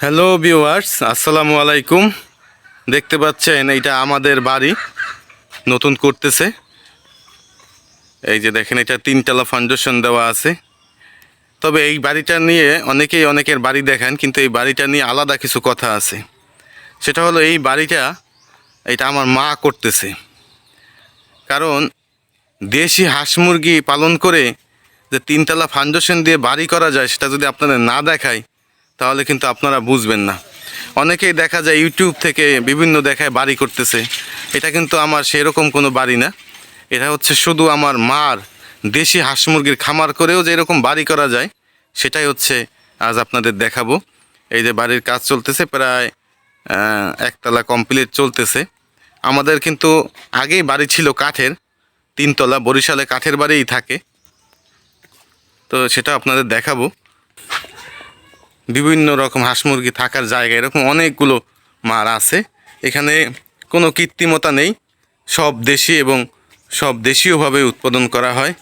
Hello viewers আসসালামু আলাইকুম। দেখতে পাচ্ছেন এটা আমাদের বাড়ি। নতুন করতেছে। এই যে দেখেন, এটা তিনতলা ফাউন্ডেশন দেওয়া আছে। তবে এই বাড়িটা নিয়ে অনেকেই অনেকের বাড়ি দেখেন, কিন্তু এই বাড়িটা নিয়ে আলাদা কিছু কথা আছে। সেটা হলো, এই বাড়িটা, এটা আমার মা করতেছে। কারণ, দেশি হাঁস মুরগি পালন করে যে তিনতলা ফাউন্ডেশন দিয়ে বাড়ি করা যায়, সেটা যদি আপনাদের না দেখায় তাহলে কিন্তু আপনারা বুঝবেন না। অনেকেই দেখা যায় ইউটিউব থেকে বিভিন্ন দেখায় বাড়ি করতেছে। এটা কিন্তু আমার সেরকম কোনো বাড়ি না। এটা হচ্ছে শুধু আমার মার দেশি হাঁস মুরগির খামার করেও যে এরকম বাড়ি করা যায়, সেটাই হচ্ছে আজ আপনাদের দেখাবো। এই যে বাড়ির কাজ চলতেছে, প্রায় একতলা কমপ্লিট চলতেছে। আমাদের কিন্তু আগেই বাড়ি ছিল কাঠের, তিনতলা, বরিশালে কাঠের বাড়িই থাকে। তো সেটা আপনাদের দেখাবো। বিভিন্ন রকম হাঁস মুরগি থাকার জায়গা, এরকম অনেকগুলো মার আছে। এখানে কোনো কৃত্রিমতা নেই। সব দেশি এবং সব দেশীয়ভাবে উৎপাদন করা হয়।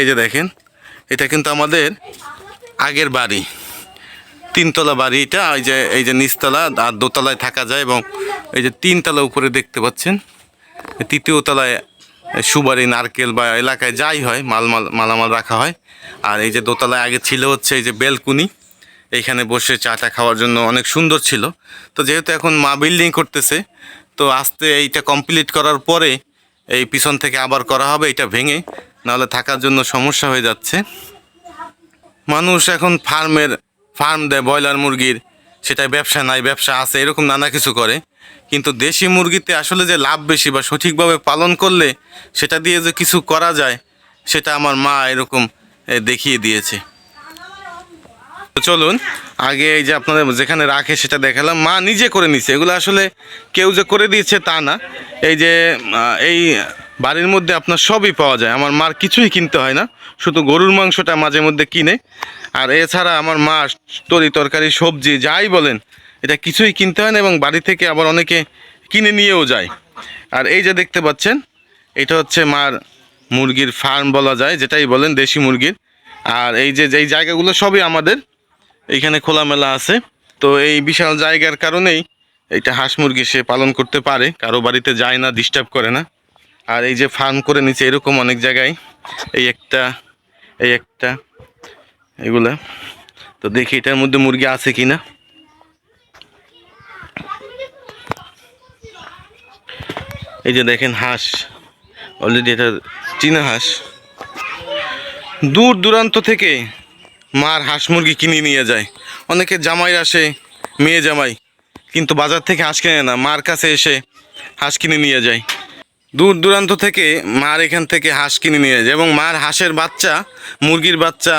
এই যে দেখেন, এটা কিন্তু আমাদের আগের বাড়ি। তিনতলা বাড়ি এটা, এই যে এই যে নিচতলা আর দোতলায় থাকা যায় এবং এই যে তিনতলা উপরে দেখতে পাচ্ছেন। তৃতীয় তলায় সুবারি নারকেল বা এলাকায় যাই হয় মাল মাল মালামাল রাখা হয়। আর এই যে দোতলায় আগে ছিল হচ্ছে এই যে বেলকুনি। এইখানে বসে চাটা খাওয়ার জন্য অনেক সুন্দর ছিল। তো যেহেতু এখন মা বিল্ডিং করতেছে, তো আস্তে এইটা কমপ্লিট করার পরে এই পিছন থেকে আবার করা হবে এটা ভেঙে, নাহলে থাকার জন্য সমস্যা হয়ে যাচ্ছে। মানুষ এখন ফার্মের, ফার্ম দেয় ব্রয়লার মুরগির, সেটাই ব্যবসা নাই, ব্যবসা আছে, এরকম নানা কিছু করে। কিন্তু দেশি মুরগিতে আসলে যে লাভ বেশি বা সঠিকভাবে পালন করলে সেটা দিয়ে যে কিছু করা যায়, সেটা আমার মা এরকম দেখিয়ে দিয়েছে। তো চলুন, আগে এই যে আপনাদের যেখানে রাখে সেটা দেখালাম। মা নিজে করে নিছে। এগুলো আসলে কেউ যে করে দিয়েছে তা না। এই যে এই বাড়ির মধ্যে আপনার সবই পাওয়া যায়। আমার মার কিছুই কিনতে হয় না। শুধু গরুর মাংসটা মাঝে মধ্যে কিনে। আর এছাড়া আমার মা তরি তরকারি, সবজি, যাই বলেন, এটা কিছুই কিনতে হয় না এবং বাড়ি থেকে আবার অনেকে কিনে নিয়েও যায়। আর এই যে দেখতে পাচ্ছেন, এটা হচ্ছে মার মুরগির ফার্ম বলা যায়, যেটাই বলেন, দেশি মুরগির। আর এই যে, যেই জায়গাগুলো সবই আমাদের। এইখানে খোলামেলা আছে। তো এই বিশাল জায়গার কারণেই এইটা হাঁস মুরগি সে পালন করতে পারে, কারও বাড়িতে যায় না ডিস্টার্ব করে না। আর এই যে ফার্ম করে নিচে এরকম অনেক জায়গায় এই একটা এই একটা, এগুলা। তো দেখি এটার মধ্যে মুরগি আছে কি না এই যে দেখেন হাঁস অলরেডি এটা চীনা হাঁস। দূর দূরান্ত থেকে মার হাঁস মুরগি কিনে নিয়ে যায়। অনেকে জামাই আসে, মেয়ে জামাই। কিন্তু বাজার থেকে হাঁস কিনে না, মার কাছে এসে হাঁস কিনে নিয়ে যায়। দূর দূরান্ত থেকে মার এখান থেকে হাঁস কিনে নিয়ে যায় এবং মার হাঁসের বাচ্চা, মুরগির বাচ্চা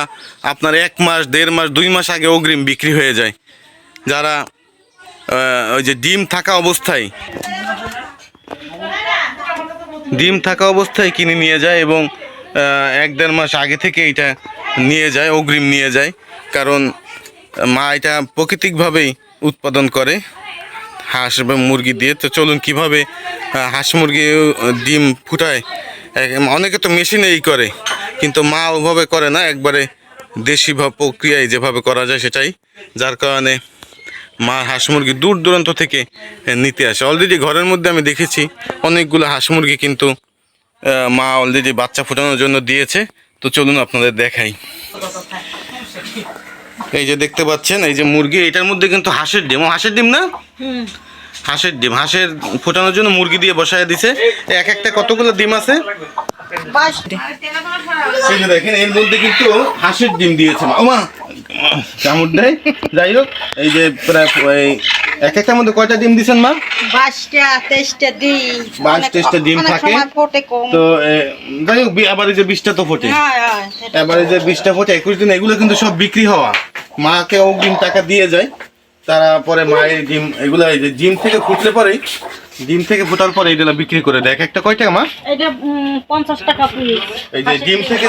আপনার এক মাস, দেড় মাস, দুই মাস আগে অগ্রিম বিক্রি হয়ে যায়। যারা ওই যে ডিম থাকা অবস্থায়, ডিম থাকা অবস্থায় কিনে নিয়ে যায় এবং এক দেড় মাস আগে থেকে এটা নিয়ে যায়, অগ্রিম নিয়ে যায়, কারণ মা এটা প্রাকৃতিকভাবেই উৎপাদন করে হাঁস এবং মুরগি দিয়ে। তো চলুন কীভাবে হাঁস মুরগি ডিম ফুটায় অনেকে তো মেশিনেই করে, কিন্তু মা ওভাবে করে না, একবারে দেশি প্রক্রিয়ায় যেভাবে করা যায় সেটাই। যার কারণে মা হাঁস মুরগি দূর দূরান্ত থেকে নিতে আসে। অলরেডি ঘরের মধ্যে আমি দেখেছি, অনেকগুলো হাঁস মুরগি কিন্তু মা অলরেডি বাচ্চা ফোটানোর জন্য দিয়েছে। তো চলুন আপনাদের দেখাই। এই যে দেখতে পাচ্ছেন এই যে মুরগি এটার মধ্যে কিন্তু হাঁসের ডিম। হাঁসের ডিম না? হাঁসের ডিম হাঁসের ফোটানোর জন্য মুরগি দিয়ে বসায় দিছে। এক একটা কতগুলো ডিম আছে? এই যে দেখেন এর মধ্যে কিন্তু হাঁসের ডিম দিয়েছে। মা। কামড় দেয়। যাই হোক এই যে প্রায় এক একটার মধ্যে কয়টা ডিম দিছেন মা? ডিম। থাকে। তো যাই হোক আবার এই যে বিশটা তো ফোটে। হ্যাঁ, হ্যাঁ, যে বিশটা ফোটে একুশ দিন এগুলো কিন্তু সব বিক্রি হওয়া। মাকে অগ্রিম টাকা দিয়ে যায়। তারা পরে মায়ের ডিম এগুলো এই যে ডিম থেকে ফুটলে পরেই ডিম থেকে ফোটার পরে এগুলো বিক্রি করে দেয়। এক একটা কয় টাকা মা? এটা পঞ্চাশ টাকা পিস এই যে ডিম থেকে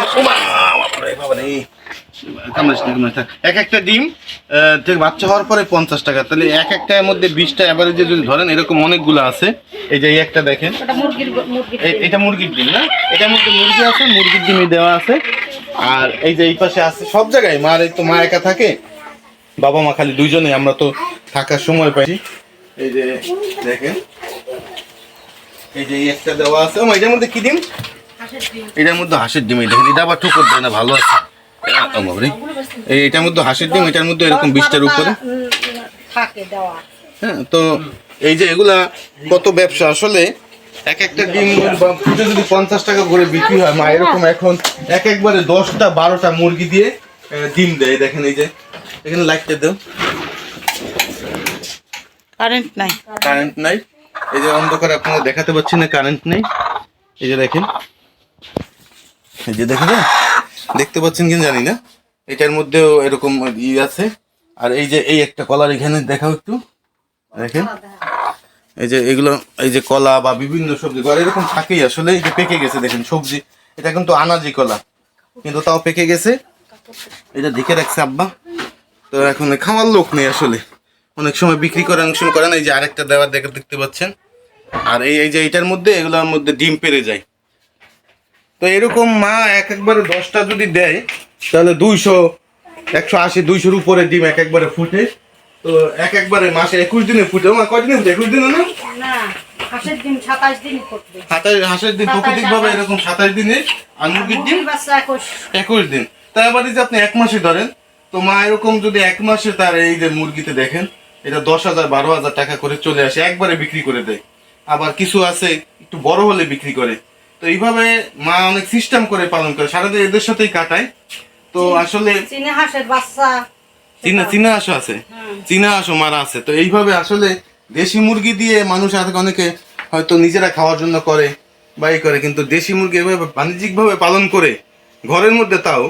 এক একটা ডিম থেকে বাচ্চা হওয়ার পরে পঞ্চাশ টাকা। তাহলে এক একটার মধ্যে বিশটা অ্যাভারেজে যদি ধরেন এরকম অনেকগুলো আছে। এই যে এই একটা দেখেন। এটা মুরগির ডিম। না? এটার মধ্যে মুরগি আছে মুরগির ডিমই দেওয়া আছে। আর এই যে এই পাশে আছে সব জায়গায় মার এই তো মা একা থাকে। বাবা মা খালি দুইজনে আমরা তো থাকার সময় পাইছি এই যে দেখেন। এই যে এই একটা দেওয়া আছে। এটার মধ্যে কি ডিম? এটার মধ্যে হাঁসের ডিম এই দেখেন এটা আবার ঠুকর দেয় না ভালো আছে। এই এটার মধ্যে হাঁসের ডিম এটার মধ্যে এরকম বিশটার উপরে। উম, থাকে দেওয়া। হ্যাঁ তো এই যে এগুলা কত ব্যবসা? আসলে এক একটা ডিম বা ফুটে যদি পঞ্চাশ টাকা করে বিক্রি হয় মা এরকম এখন এক একবারে দশটা বারোটা মুরগি দিয়ে ডিম দেয়। দেখেন এই যে এখানে লাইটটা দেও। কারেন্ট নাই। কারেন্ট নাই। এই যে অন্ধকারে আপনারা দেখাতে পাচ্ছি না কারেন্ট নেই। এই যে দেখেন। এই যে দেখেন দেখতে পাচ্ছেন কিনা জানি না। এটার মধ্যেও এরকম ই আছে। আর এই যে এই একটা কলার এখানে দেখাও একটু। দেখেন। এই যে এগুলো, এই যে কলা বা বিভিন্ন সবজি ঘরে এরকম থাকেই আসলে। এই যে পেকে গেছে, দেখেন সবজি। এটা কিন্তু আনাজি কলা। কিন্তু তাও পেকে গেছে। এটা দেখে রাখছে আব্বা। তো এখন খাওয়ার লোক নেই আসলে। অনেক সময় বিক্রি করে সময় করেন। এই যে আরেকটা দেওয়ার দেখে দেখতে পাচ্ছেন। আর এই এই যে এটার মধ্যে, এগুলোর মধ্যে ডিম পেরে যায়। তো এরকম মা এক একবারে দশটা যদি দেয় তাহলে দুইশো একশো আশি দুইশোর উপরে ডিম এক একবারে ফুটে। তো এক একবারে মাসে একুশ দিনে ফুটে। মা কয়দিনে ফুটে? একুশ দিনে না? হাঁসের সাতাশ দিন হাঁসের দিন প্রাকৃতিক ভাবে এরকম সাতাশ দিনে আর মুরগির ডিম একুশ। দিন। তাই আবার আপনি এক মাসে ধরেন তো মা এরকম যদি এক মাসে তার এই যে মুরগিতে দেখেন এটা দশ হাজার বারো হাজার টাকা করে চলে আসে একবারে বিক্রি করে দেয়। আবার কিছু আছে একটু বড় হলে বিক্রি করে। তো এইভাবে মা অনেক সিস্টেম করে পালন করে। সারাদিন এদের সাথেই কাটায়। তো আসলে চীনে হাঁসের বাচ্চা চীনা চীনা হাঁসও আছে। চীনা হাঁসও মারা আছে। তো এইভাবে আসলে দেশি মুরগি দিয়ে মানুষ আজকে অনেকে হয়তো নিজেরা খাওয়ার জন্য করে বা এই করে কিন্তু দেশি মুরগি এভাবে বাণিজ্যিক ভাবে পালন করে ঘরের মধ্যে তাও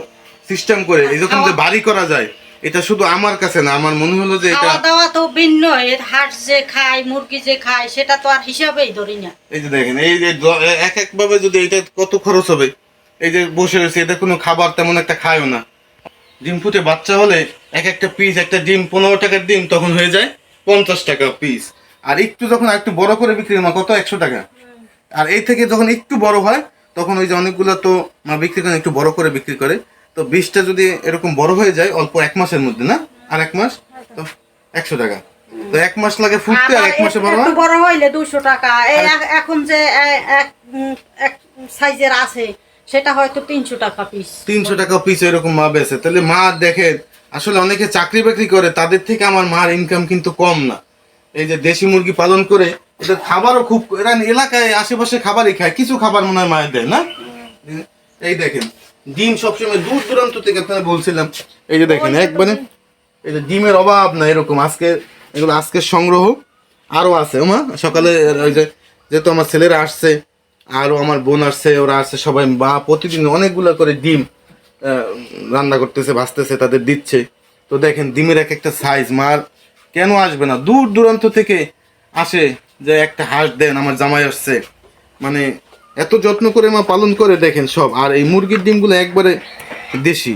সিস্টেম করে এরকম যে বাড়ি করা যায় এটা শুধু আমার কাছে না আমার মনে হলো যে এটা খাওয়া দাওয়া তো ভিন্ন এর হাঁস যে খায় মুরগি যে খায় সেটা তো আর হিসাবেই ধরি না। এই যে দেখেন এই যে এক এক ভাবে যদি এটা কত খরচ হবে? এই যে বসে রয়েছে এটা কোনো খাবার তেমন একটা খায়ও না। ডিম ফুটে বাচ্চা হলে এক একটা পিস একটা ডিম পনেরো টাকার ডিম তখন হয়ে যায় পঞ্চাশ টাকা পিস আর একটু যখন একটু বড় করে বিক্রি হয় কত একশো টাকা? আর এই থেকে যখন একটু বড় হয় তখন ওই যে অনেকগুলো তো বিক্রি করে একটু বড় করে বিক্রি করে। তো বীজটা যদি এরকম বড় হয়ে যায় অল্প এক মাসের মধ্যে না? আর এক মাস? তো একশো টাকা। তো এক মাস লাগে ফুটতে আর এক মাসে বড় হয়? বড় হইলে দুশো টাকা। এই এখন যে এক এক সাইজের আছে সেটা হয়তো তিনশো টাকা পিস তিনশো টাকা পিস এরকম মা বেছে তাহলে মা দেখে আসলে অনেকে চাকরি বাকরি করে তাদের থেকে আমার মার ইনকাম কিন্তু কম না। এই যে দেশি মুরগি পালন করে এদের খাবারও খুব এরা এলাকায় আশেপাশে খাবারই খায়। কিছু খাবার মনে হয় মায়ের দেয় না? এই দেখেন। ডিম সবসময় দূর দূরান্ত থেকে আপনারা বলছিলাম। এই যে দেখেন একবারে এই যে ডিমের অভাব না এরকম আজকে এগুলো আজকের সংগ্রহ আরও আছে। মা সকালে ওই যে যেহেতু আমার ছেলেরা আসছে আরও আমার বোন আসছে ওরা আসছে সবাই বা প্রতিদিন অনেকগুলো করে ডিম রান্না করতেছে ভাজতেছে তাদের দিচ্ছে। তো দেখেন ডিমের এক একটা সাইজ মার কেন আসবে না? দূর দূরান্ত থেকে আসে যে একটা হাঁস দেন আমার জামাই আসছে। মানে এত যত্ন করে মা পালন করে দেখেন সব। আর এই মুরগির ডিমগুলো একবারে দেশি।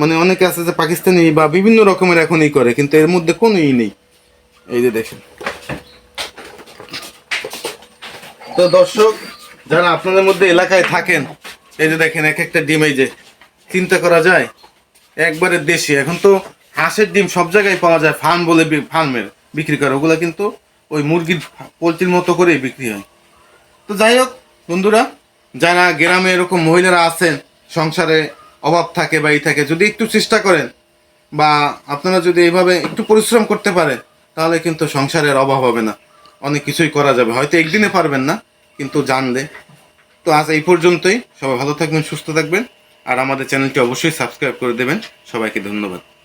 মানে অনেকে আছে যে পাকিস্তানি বা বিভিন্ন রকমের এখন ই করে, কিন্তু এর মধ্যে কোনো ই নেই। এই যে দেখেন। তো দর্শক, যারা আপনাদের মধ্যে এলাকায় থাকেন, এই যে দেখেন এক একটা ডিম, এই যে চিন্তা করা যায়, একবারে দেশি। এখন তো হাঁসের ডিম সব জায়গায় পাওয়া যায়, ফার্ম বলে ফার্মের বিক্রি করে। ওগুলো কিন্তু ওই মুরগির পোলট্রির মতো করেই বিক্রি হয়। তো যাই হোক বন্ধুরা, যারা গ্রামে এরকম মহিলারা আছেন, সংসারে অভাব থাকে বা এই থাকে, যদি একটু চেষ্টা করেন বা আপনারা যদি এইভাবে একটু পরিশ্রম করতে পারেন, তাহলে কিন্তু সংসারের অভাব হবে না। অনেক কিছুই করা যাবে। হয়তো একদিনে পারবেন না, কিন্তু জানলে। তো আজ এই পর্যন্তই। সবাই ভালো থাকবেন, সুস্থ থাকবেন। আর আমাদের চ্যানেলটি অবশ্যই সাবস্ক্রাইব করে দেবেন। সবাইকে ধন্যবাদ।